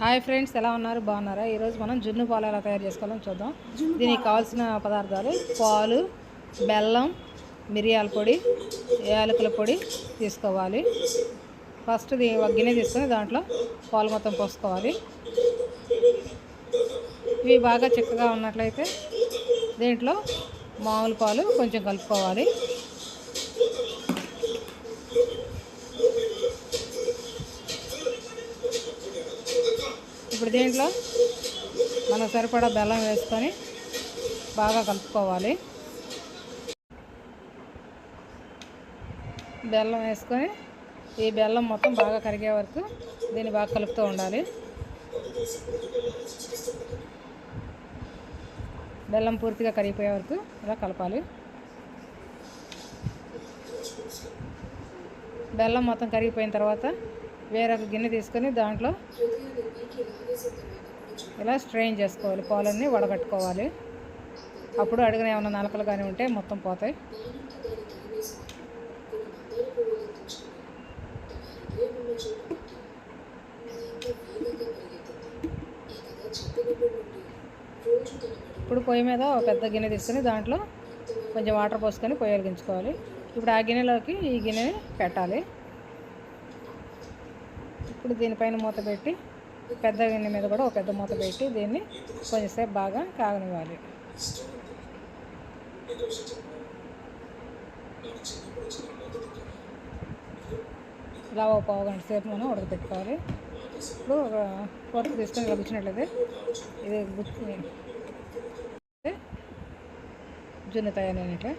Hi friends ఎలా ఉన్నారు? బాగున్నారా? ఈరోజు మనం జున్ను పాలు ఎలా తయారు చేసుకోవాలని చూద్దాం. దీనికి కావాల్సిన పదార్థాలు పాలు బెల్లం మిరియాల పొడి యాలకుల పొడి తీసుకోవాలి. ఫస్ట్ దీ ఒక గిన్నె తీసుకొని దాంట్లో పాలు మొత్తం పోసుకోవాలి. ఇవి బాగా చిక్కగా ఉన్నట్లయితే దీంట్లో మామూలు పాలు కొంచెం కలుపుకోవాలి. ఇప్పుడు దీంట్లో మనకు సరిపడా బెల్లం వేసుకొని బాగా కలుపుకోవాలి. బెల్లం వేసుకొని ఈ బెల్లం మొత్తం బాగా కరిగే వరకు దీన్ని బాగా కలుపుతూ ఉండాలి. బెల్లం పూర్తిగా కరిగిపోయే వరకు ఇలా కలపాలి. బెల్లం మొత్తం కరిగిపోయిన తర్వాత వేరొక గిన్నె తీసుకొని దాంట్లో ఇలా స్ట్రెయిన్ చేసుకోవాలి. పాలన్నీ వడగట్టుకోవాలి. అప్పుడు అడిగిన ఏమైనా నలకలు కానీ ఉంటే మొత్తం పోతాయి. ఇప్పుడు పొయ్యి మీద ఒక పెద్ద గిన్నె తీసుకొని దాంట్లో కొంచెం వాటర్ పోసుకొని పొయ్యి వెలిగించుకోవాలి. ఇప్పుడు ఆ గిన్నెలోకి ఈ గిన్నెని పెట్టాలి. ఇప్పుడు దీనిపైన మూత పెట్టి పెద్ద గిన్నె మీద కూడా ఒక పెద్ద మూత పెట్టి దీన్ని కొంచెంసేపు బాగా కాగనివ్వాలి. ఇలా ఒక పావు గంట సేపు మనం ఉడకపెట్టుకోవాలి ఇప్పుడు ఒక పొట్టు తీసుకొని ఇలా గుచ్చినట్లయితే ఇది గుచ్చి జున్ను తయారైనట్లే.